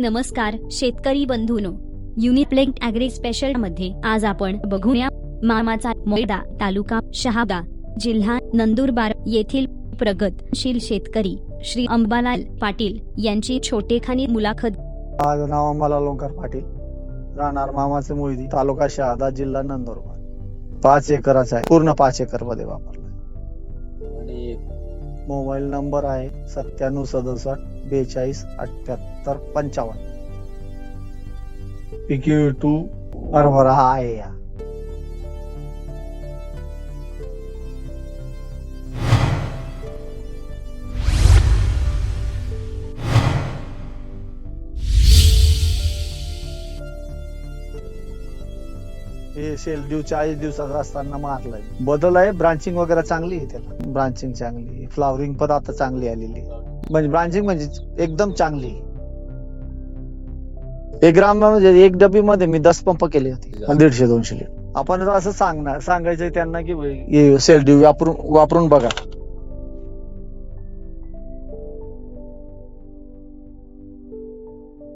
नमस्कार शेतकरी बंधूनो. युनिप्लेंट ॲग्री स्पेशलमध्ये आज आपण बघूया मामाचा मोयडा तालुका शहादा जिल्हा नंदुरबार येथील प्रगतशील शेतकरी श्री अंबालाल पाटील यांची छोटेखानी मुलाखत. माझं नाव अंबाला लोंकार पाटील. राहणार मामाचे मुळदी तालुका शहादा जिल्हा नंदुरबार. पाच एकराचा आहे. पूर्ण पाच एकरमध्ये वापरला आणि मोबाईल नंबर आहे सत्त्याण्णव सदुसष्ट बेचाळीस अठ्याहत्तर पंचावन्न. पीक्यू टू हरभरा हा आहे या. हे शेलड्यू चाळीस दिवसाचा असताना मारलाय. बदल आहे ब्रांचिंग वगैरे चांगली आहे त्याला. ब्रांचिंग चांगली फ्लावरिंग पण आता चांगली आलेली. म्हणजे ब्रांचिंग म्हणजे एकदम चांगली. एक ग्राम म्हणजे एक डबी मध्ये मी दस पंप केले होते. दीडशे दोनशे लिटर. आपण असं सांगणार सांगायचं त्यांना की सेलड्यू वापरून वापरून बघा.